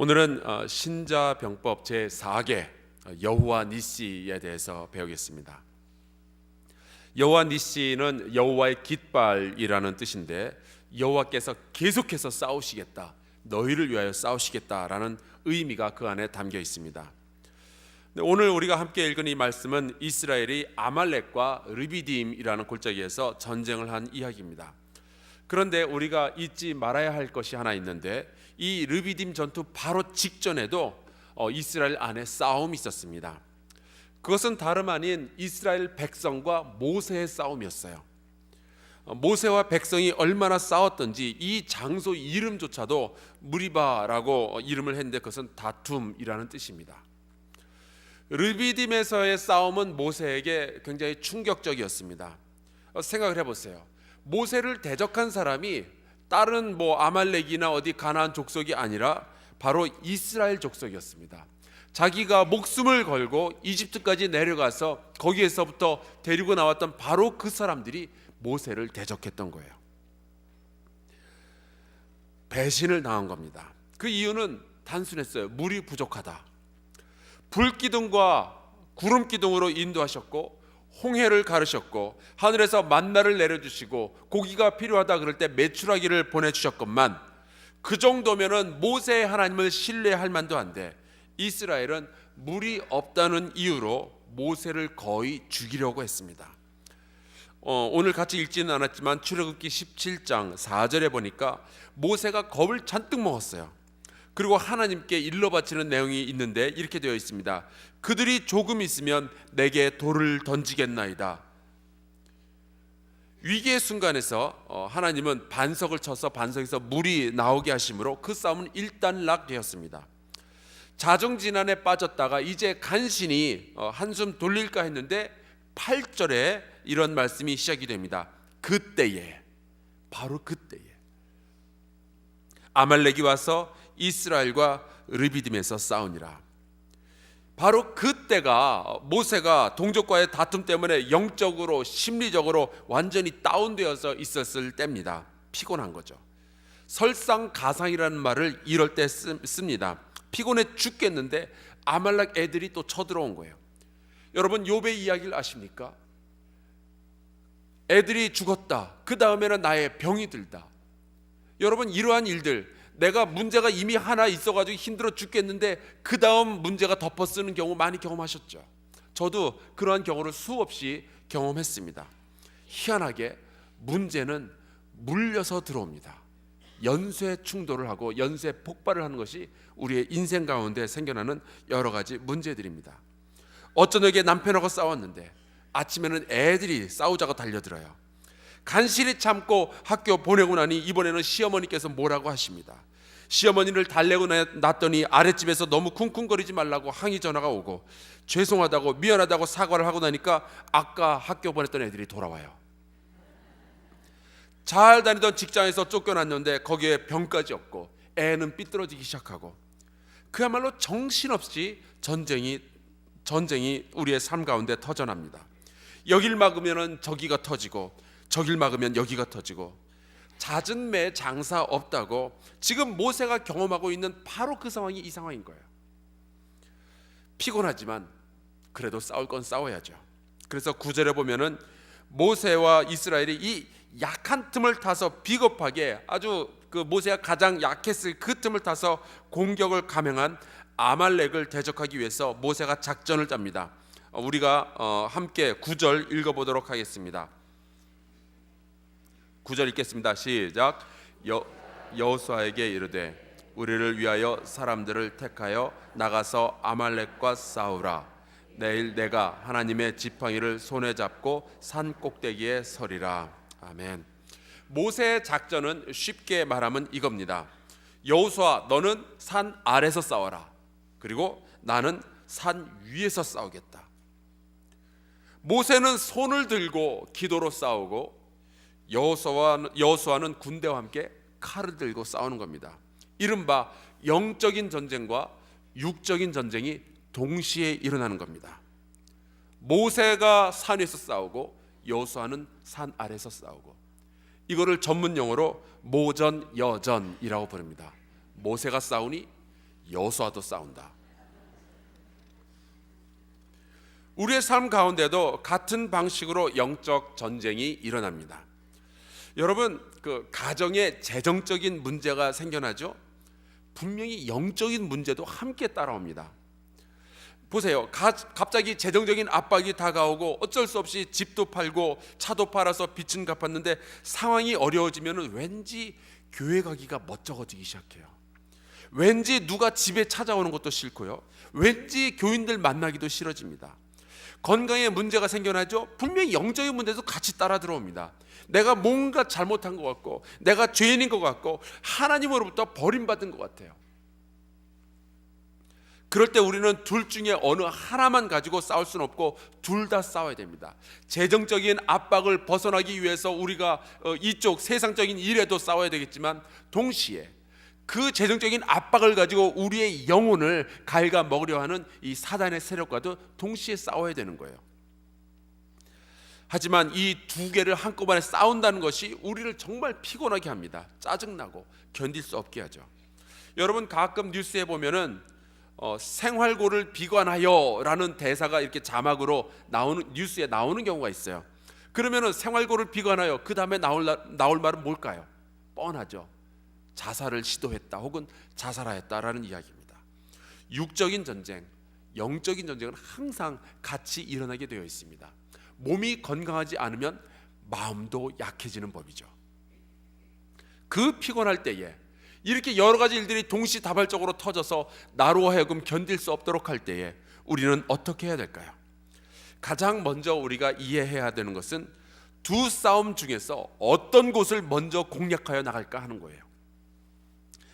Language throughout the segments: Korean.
오늘은 어, 신자병법 제 4개 여호와 니시에 대해서 배우겠습니다. 여호와 니시는 여호와의 깃발이라는 뜻인데 여호와께서 계속해서 싸우시겠다. 너희를 위하여 싸우시겠다라는 의미가 그 안에 담겨 있습니다. 네, 오늘 우리가 함께 읽은 이 말씀은 이스라엘이 아말렉과 르비딤이라는 골짜기에서 전쟁을 한 이야기입니다. 그런데 우리가 잊지 말아야 할 것이 하나 있는데 이 르비딤 전투 바로 직전에도 어, 이스라엘 안에 싸움이 있었습니다. 그것은 다름 아닌 이스라엘 백성과 모세의 싸움이었어요. 어, 모세와 백성이 얼마나 싸웠던지 이 장소 이름조차도 무리바라고 이름을 했는데 그것은 다툼이라는 뜻입니다. 르비딤에서의 싸움은 모세에게 굉장히 충격적이었습니다. 어, 생각을 해보세요. 모세를 대적한 사람이 다른 뭐 아말렉이나 어디 가나안 족속이 아니라 바로 이스라엘 족속이었습니다. 자기가 목숨을 걸고 이집트까지 내려가서 거기에서부터 데리고 나왔던 바로 그 사람들이 모세를 대적했던 거예요. 배신을 당한 겁니다. 그 이유는 단순했어요. 물이 부족하다. 불기둥과 구름 기둥으로 인도하셨고 홍해를 가르셨고 하늘에서 만나를 내려주시고 고기가 필요하다 그럴 때 메추라기를 보내주셨건만 그 정도면은 모세의 하나님을 신뢰할 만도 한데 이스라엘은 물이 없다는 이유로 모세를 거의 죽이려고 했습니다. 어, 오늘 같이 읽지는 않았지만 출애굽기 17장 4절에 보니까 모세가 겁을 잔뜩 먹었어요. 그리고 하나님께 일러 바치는 내용이 있는데 이렇게 되어 있습니다. 그들이 조금 있으면 내게 돌을 던지겠나이다. 위기의 순간에서 어, 하나님은 반석을 쳐서 반석에서 물이 나오게 하심으로 그 싸움은 일단락되었습니다. 자정진안에 빠졌다가 이제 간신히 어, 한숨 돌릴까 했는데 8절에 이런 말씀이 시작이 됩니다. 그때에 바로 그때에 아말렉이 와서 이스라엘과 르비딤에서 싸우니라. 바로 그때가 모세가 동족과의 다툼 때문에 영적으로 심리적으로 완전히 다운되어서 있었을 때입니다. 피곤한 거죠. 설상가상이라는 말을 이럴 때 씁니다. 피곤해 죽겠는데 아말렉 애들이 또 쳐들어온 거예요. 여러분 요배 이야기를 아십니까? 애들이 죽었다. 그 다음에는 나의 병이 들다. 여러분 이러한 일들 내가 문제가 이미 하나 있어가지고 힘들어 죽겠는데 그 다음 문제가 덮어쓰는 경우 많이 경험하셨죠. 저도 그러한 경우를 수없이 경험했습니다. 희한하게 문제는 물려서 들어옵니다. 연쇄 충돌을 하고 연쇄 폭발을 하는 것이 우리의 인생 가운데 생겨나는 여러 가지 문제들입니다. 어떤 에게 남편하고 싸웠는데 아침에는 애들이 싸우자고 달려들어요. 간신히 참고 학교 보내고 나니 이번에는 시어머니께서 뭐라고 하십니다. 시어머니를 달래고 났더니 아랫집에서 너무 쿵쿵거리지 말라고 항의 전화가 오고 죄송하다고 미안하다고 사과를 하고 나니까 아까 학교 보냈던 애들이 돌아와요. 잘 다니던 직장에서 쫓겨났는데 거기에 병까지 없고 애는 삐뚤어지기 시작하고 그야말로 정신없이 전쟁이 전쟁이 우리의 삶 가운데 터져납니다. 여길 막으면은 저기가 터지고 저길 막으면 여기가 터지고 잦은 매 장사 없다고 지금 모세가 경험하고 있는 바로 그 상황이 이 상황인 거예요. 피곤하지만 그래도 싸울 건 싸워야죠. 그래서 구절에 보면은 모세와 이스라엘이 이 약한 틈을 타서 비겁하게 아주 그 모세가 가장 약했을 그 틈을 타서 공격을 감행한 아말렉을 대적하기 위해서 모세가 작전을 짭니다. 어, 우리가 어, 함께 구절 읽어보도록 하겠습니다. 구절 읽겠습니다. 시작. 여 여호수아에게 이르되 우리를 위하여 사람들을 택하여 나가서 아말렉과 싸우라. 내일 내가 하나님의 지팡이를 손에 잡고 산 꼭대기에 서리라. 아멘. 모세의 작전은 쉽게 말하면 이겁니다. 여호수아 너는 산 아래서 싸워라. 그리고 나는 산 위에서 싸우겠다. 모세는 손을 들고 기도로 싸우고 여호수아는 여호수아는 군대와 함께 칼을 들고 싸우는 겁니다. 이른바 영적인 전쟁과 육적인 전쟁이 동시에 일어나는 겁니다. 모세가 산 위에서 싸우고 여호수아는 산 아래서 싸우고 이거를 전문 용어로 모전 여전이라고 부릅니다. 모세가 싸우니 여수와도 싸운다. 우리의 삶 가운데도 같은 방식으로 영적 전쟁이 일어납니다. 여러분 그 가정에 재정적인 문제가 생겨나죠. 분명히 영적인 문제도 함께 따라옵니다. 보세요. 가, 갑자기 재정적인 압박이 다가오고 어쩔 수 없이 집도 팔고 차도 팔아서 빚은 갚았는데 상황이 어려워지면 왠지 교회 가기가 멋쩍어지기 시작해요. 왠지 누가 집에 찾아오는 것도 싫고요. 왠지 교인들 만나기도 싫어집니다. 건강에 문제가 생겨나죠. 분명히 영적인 문제도 같이 따라 들어옵니다. 내가 뭔가 잘못한 것 같고, 내가 죄인인 것 같고, 하나님으로부터 버림받은 것 같아요. 그럴 때 우리는 둘 중에 어느 하나만 가지고 싸울 수는 없고 둘 다 싸워야 됩니다. 재정적인 압박을 벗어나기 위해서 우리가 어, 이쪽 세상적인 일에도 싸워야 되겠지만 동시에 그 재정적인 압박을 가지고 우리의 영혼을 갉아 먹으려 하는 이 사단의 세력과도 동시에 싸워야 되는 거예요. 하지만 이 두 개를 한꺼번에 싸운다는 것이 우리를 정말 피곤하게 합니다. 짜증나고 견딜 수 없게 하죠. 여러분 가끔 뉴스에 보면은 어, 생활고를 비관하여라는 대사가 이렇게 자막으로 나오는 뉴스에 나오는 경우가 있어요. 그러면은 생활고를 비관하여 그 다음에 나올 나올 말은 뭘까요? 뻔하죠. 자살을 시도했다 혹은 자살하였다라는 이야기입니다. 육적인 전쟁, 영적인 전쟁은 항상 같이 일어나게 되어 있습니다. 몸이 건강하지 않으면 마음도 약해지는 법이죠. 그 피곤할 때에 이렇게 여러 가지 일들이 동시다발적으로 터져서 나로 하여금 견딜 수 없도록 할 때에 우리는 어떻게 해야 될까요? 가장 먼저 우리가 이해해야 되는 것은 두 싸움 중에서 어떤 곳을 먼저 공략하여 나갈까 하는 거예요.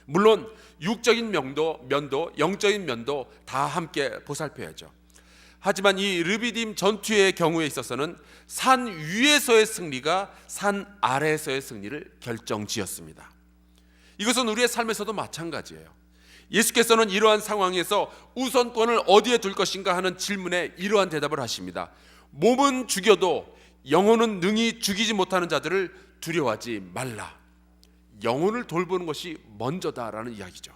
물론 육적인 면도, 면도, 영적인 면도 다 함께 보살펴야죠. 하지만 이 르비딤 전투의 경우에 있어서는 산 위에서의 승리가 산 아래에서의 승리를 결정지었습니다. 이것은 우리의 삶에서도 마찬가지예요. 예수께서는 이러한 상황에서 우선권을 어디에 둘 것인가 하는 질문에 이러한 대답을 하십니다. 몸은 죽여도 영혼은 능히 죽이지 못하는 자들을 두려워하지 말라. 영혼을 돌보는 것이 먼저다라는 이야기죠.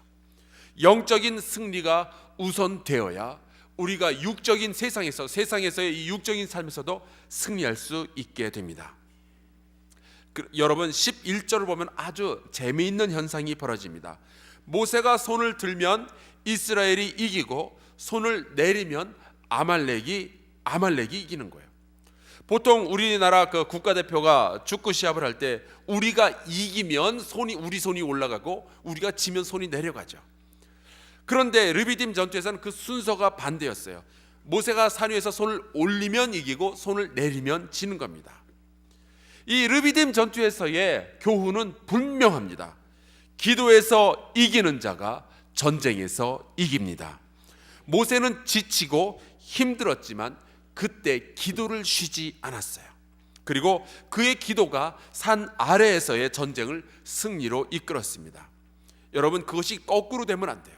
영적인 승리가 우선되어야 우리가 육적인 세상에서 세상에서의 이 육적인 삶에서도 승리할 수 있게 됩니다. 그, 여러분 11절을 보면 아주 재미있는 현상이 벌어집니다. 모세가 손을 들면 이스라엘이 이기고 손을 내리면 아말렉이 아말렉이 이기는 거예요. 보통 우리나라 그 국가대표가 축구 시합을 할 때 우리가 이기면 손이 우리 손이 올라가고 우리가 지면 손이 내려가죠. 그런데 르비딤 전투에서는 그 순서가 반대였어요. 모세가 산 위에서 손을 올리면 이기고 손을 내리면 지는 겁니다. 이 르비딤 전투에서의 교훈은 분명합니다. 기도에서 이기는 자가 전쟁에서 이깁니다. 모세는 지치고 힘들었지만 그때 기도를 쉬지 않았어요. 그리고 그의 기도가 산 아래에서의 전쟁을 승리로 이끌었습니다. 여러분 그것이 거꾸로 되면 안 돼요.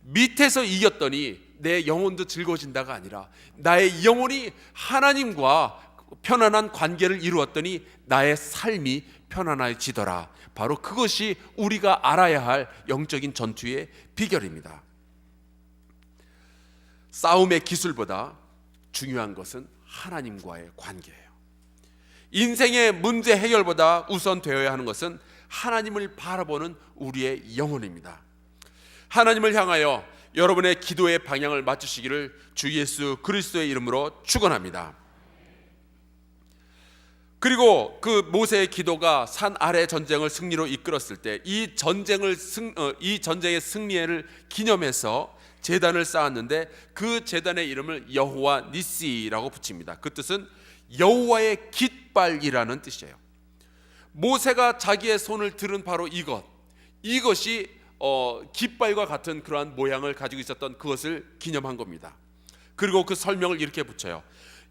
밑에서 이겼더니 내 영혼도 즐거워진다가 아니라 나의 영혼이 하나님과 편안한 관계를 이루었더니 나의 삶이 편안해지더라. 바로 그것이 우리가 알아야 할 영적인 전투의 비결입니다. 싸움의 기술보다 중요한 것은 하나님과의 관계예요. 인생의 문제 해결보다 우선 되어야 하는 것은 하나님을 바라보는 우리의 영혼입니다. 하나님을 향하여 여러분의 기도의 방향을 맞추시기를 주 예수 그리스도의 이름으로 축원합니다. 그리고 그 모세의 기도가 산 아래 전쟁을 승리로 이끌었을 때 이 전쟁을 승, 어, 이 전쟁의 승리를 기념해서 제단을 쌓았는데 그 제단의 이름을 여호와 니시라고 붙입니다. 그 뜻은 여호와의 깃발이라는 뜻이에요. 모세가 자기의 손을 들은 바로 이것, 이것이 어, 깃발과 같은 그러한 모양을 가지고 있었던 그것을 기념한 겁니다. 그리고 그 설명을 이렇게 붙여요.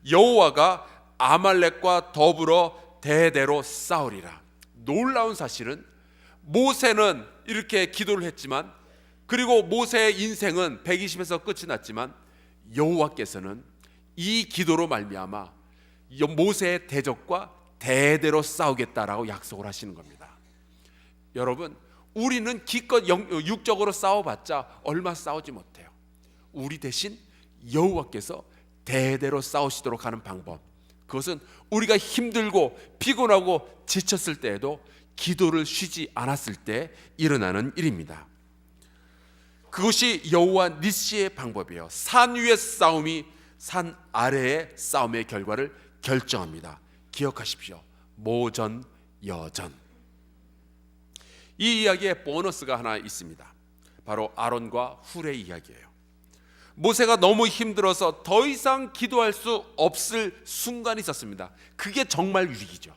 여호와가 아말렉과 더불어 대대로 싸우리라. 놀라운 사실은 모세는 이렇게 기도를 했지만 그리고 모세의 인생은 120에서 끝이 났지만 여호와께서는 이 기도로 말미암아 모세의 대적과 대대로 싸우겠다라고 약속을 하시는 겁니다. 여러분 우리는 기껏 영- 육적으로 싸워봤자 얼마 싸우지 못해요. 우리 대신 여호와께서 대대로 싸우시도록 하는 방법. 그것은 우리가 힘들고 피곤하고 지쳤을 때에도 기도를 쉬지 않았을 때 일어나는 일입니다. 그것이 여호와 니시의 방법이에요. 산 위의 싸움이 산 아래의 싸움의 결과를 결정합니다. 기억하십시오. 모전 여전. 이 이야기에 보너스가 하나 있습니다. 바로 아론과 훌의 이야기예요. 모세가 너무 힘들어서 더 이상 기도할 수 없을 순간이 있었습니다. 그게 정말 위기죠.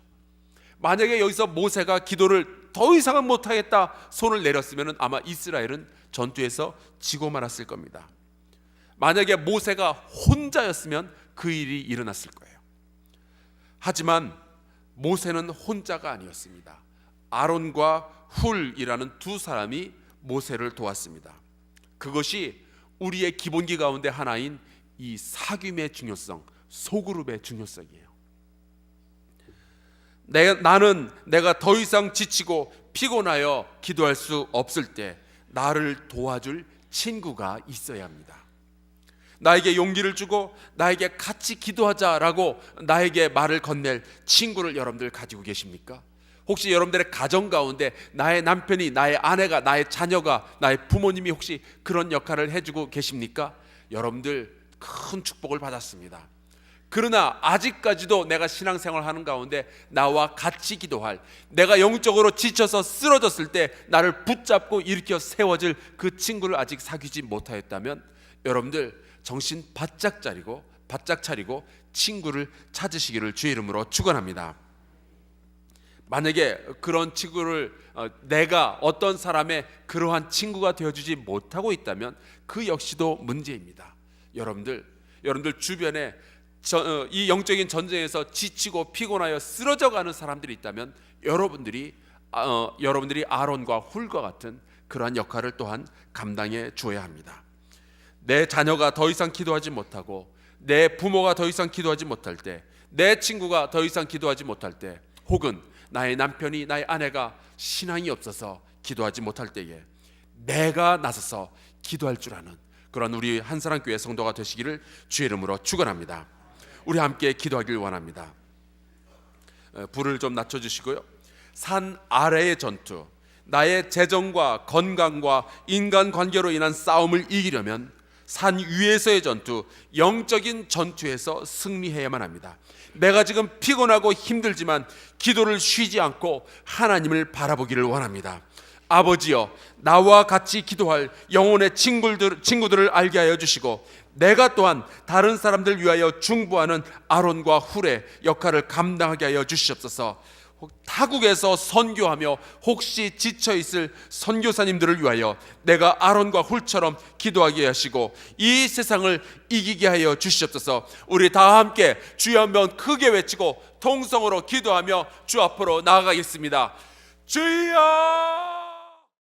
만약에 여기서 모세가 기도를 더 이상은 못하겠다 손을 내렸으면 아마 이스라엘은 전투에서 지고 말았을 겁니다. 만약에 모세가 혼자였으면 그 일이 일어났을 거예요. 하지만 모세는 혼자가 아니었습니다. 아론과 훌이라는 두 사람이 모세를 도왔습니다. 그것이 우리의 기본기 가운데 하나인 이 사귐의 중요성, 소그룹의 중요성이에요. 내, 나는 내가 더 이상 지치고 피곤하여 기도할 수 없을 때 나를 도와줄 친구가 있어야 합니다. 나에게 용기를 주고 나에게 같이 기도하자라고 나에게 말을 건넬 친구를 여러분들 가지고 계십니까? 혹시 여러분들의 가정 가운데 나의 남편이, 나의 아내가, 나의 자녀가, 나의 부모님이 혹시 그런 역할을 해주고 계십니까? 여러분들 큰 축복을 받았습니다. 그러나 아직까지도 내가 신앙생활 하는 가운데 나와 같이 기도할 내가 영적으로 지쳐서 쓰러졌을 때 나를 붙잡고 일으켜 세워질 그 친구를 아직 사귀지 못하였다면 여러분들 정신 바짝 차리고 바짝 차리고 친구를 찾으시기를 주의 이름으로 축원합니다. 만약에 그런 친구를 어, 내가 어떤 사람의 그러한 친구가 되어주지 못하고 있다면 그 역시도 문제입니다. 여러분들, 여러분들 주변에 저, 어, 이 영적인 전쟁에서 지치고 피곤하여 쓰러져 가는 사람들이 있다면 여러분들이 어, 여러분들이 아론과 훌과 같은 그러한 역할을 또한 감당해 주어야 합니다. 내 자녀가 더 이상 기도하지 못하고 내 부모가 더 이상 기도하지 못할 때, 내 친구가 더 이상 기도하지 못할 때, 혹은 나의 남편이 나의 아내가 신앙이 없어서 기도하지 못할 때에 내가 나서서 기도할 줄 아는 그런 우리 한사람 교회 성도가 되시기를 주의 이름으로 축원합니다. 우리 함께 기도하길 원합니다. 어, 불을 좀 낮춰 주시고요. 산 아래의 전투, 나의 재정과 건강과 인간 관계로 인한 싸움을 이기려면 산 위에서의 전투, 영적인 전투에서 승리해야만 합니다. 내가 지금 피곤하고 힘들지만 기도를 쉬지 않고 하나님을 바라보기를 원합니다. 아버지여, 나와 같이 기도할 영혼의 친구들, 친구들을 알게 하여 주시고, 내가 또한 다른 사람들 위하여 중보하는 아론과 훌의 역할을 감당하게 하여 주시옵소서. 타국에서 선교하며 혹시 지쳐 있을 선교사님들을 위하여 내가 아론과 훌처럼 기도하게 하시고 이 세상을 이기게 하여 주시옵소서. 우리 다 함께 주여 한번 크게 외치고 통성으로 기도하며 주 앞으로 나아가겠습니다. 주여!